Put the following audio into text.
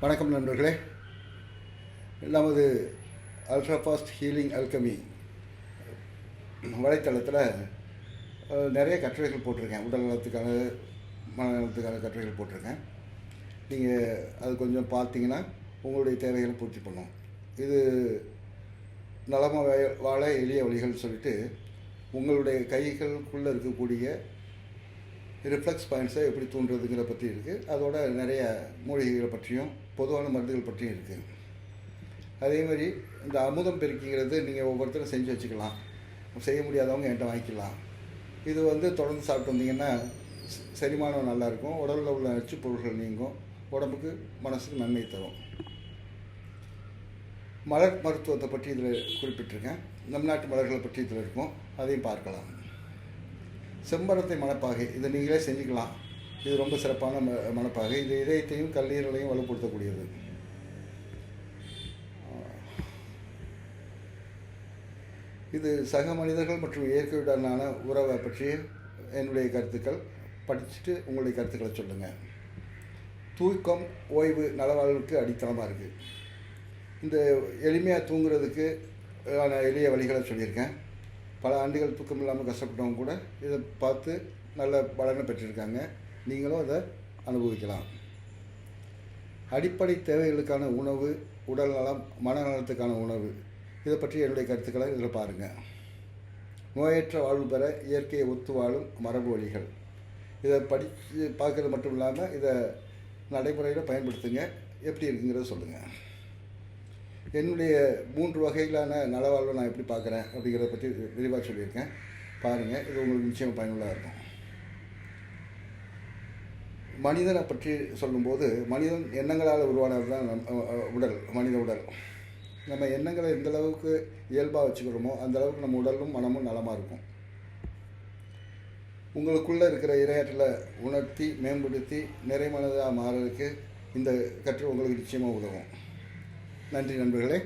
வணக்கம் நண்பர்களே. நமது அல்ட்ரா ஃபாஸ்ட் ஹீலிங் அல்கமி வலைத்தளத்தில் நிறைய கட்டுரைகள் போட்டிருக்கேன். உடல் நலத்துக்கான மனநலத்துக்கான கட்டுரைகள் போட்டிருக்கேன். நீங்கள் அது கொஞ்சம் பார்த்தீங்கன்னா உங்களுடைய தேவைகளை பூர்த்தி பண்ணும். இது நலமாக வாழ- வாழ எளிய வழிகள் சொல்லிட்டு உங்களுடைய கைகளுக்குள்ளே இருக்கக்கூடிய ரிஃப்ளெக்ஸ் பாயிண்ட்ஸை எப்படி தூண்டுறதுங்கிற பற்றி இருக்குது அதோட நிறைய மூலிகைகளை பற்றியும் பொதுவான மருந்துகள் பற்றியும் இருக்குது அதே மாதிரி இந்த அமுதம் பெருக்கிங்கிறது நீங்கள் ஒவ்வொருத்தரும் செஞ்சு வச்சுக்கலாம். செய்ய முடியாதவங்க என்கிட்ட வாங்கிக்கலாம். இது வந்து தொடர்ந்து சாப்பிட்டு வந்தீங்கன்னா செரிமானம் நல்லாயிருக்கும் உடலில் உள்ள நச்சு பொருள்கள் நீங்கும். உடம்புக்கு மனசுக்கு நன்மை தரும். மலர் மருத்துவத்தை பற்றி இதில் குறிப்பிட்டிருக்கேன். நம் நாட்டு மலர்களை பற்றி இதில் இருக்கும். அதையும் பார்க்கலாம். செம்பரத்தை மணப்பாகை இதை நீங்களே செஞ்சுக்கலாம். இது ரொம்ப சிறப்பான ம மணப்பாகை. இது இதயத்தையும் கல்லீரலையும் வலுப்படுத்தக்கூடியது. இது சக மனிதர்கள் மற்றும் இயற்கையுடனான உறவை பற்றி என்னுடைய கருத்துக்கள். படிச்சுட்டு உங்களுடைய கருத்துக்களை சொல்லுங்கள் தூக்கம் ஓய்வு நலவாழ்வுக்கு அடித்தளமாக இருக்குது இந்த எளிமையாக தூங்குறதுக்கு ஆன எளிய வழிகளை சொல்லியிருக்கேன். பல ஆண்டுகள் தூக்கம் இல்லாமல் கஷ்டப்பட்டவங்க கூட இதை பார்த்து நல்ல பலனை பெற்றிருக்காங்க. நீங்களும் அதை அனுபவிக்கலாம். அடிப்படை தேவைகளுக்கான உணவு உடல் நலம் மனநலத்துக்கான உணவு. இதை பற்றி என்னுடைய கருத்துக்களை இதில் பாருங்கள் நோயற்ற வாழ்வு பெற இயற்கையை ஒத்து வாழும் மரபு வழிகள். இதை படித்து பார்க்குறது மட்டும் இல்லாமல் இதை நடைமுறையில் பயன்படுத்துங்க. எப்படி இருக்குங்கிறத சொல்லுங்கள் என்னுடைய மூன்று வகையிலான நலவாழ்வை நான் எப்படி பார்க்குறேன் அப்படிங்கிறத பற்றி விரிவாக சொல்லியிருக்கேன். பாருங்கள் இது உங்களுக்கு நிச்சயம் பயனுள்ளதாக இருக்கும். மனிதனை பற்றி சொல்லும்போது மனிதன் எண்ணங்களால் உருவானது தான் நம் உடல் மனித உடல். நம்ம எண்ணங்களை எந்த அளவுக்கு இயல்பாக வச்சுக்கிறோமோ அந்த அளவுக்கு நம்ம உடலும் மனமும் நலமாக இருக்கும். உங்களுக்குள்ளே இருக்கிற இரையாற்றலை உணர்த்தி மேம்படுத்தி நிறைமனதாக மாறதுக்கு இந்த கற்று உங்களுக்கு நிச்சயமாக உதவும். நன்றி நண்பர்களே.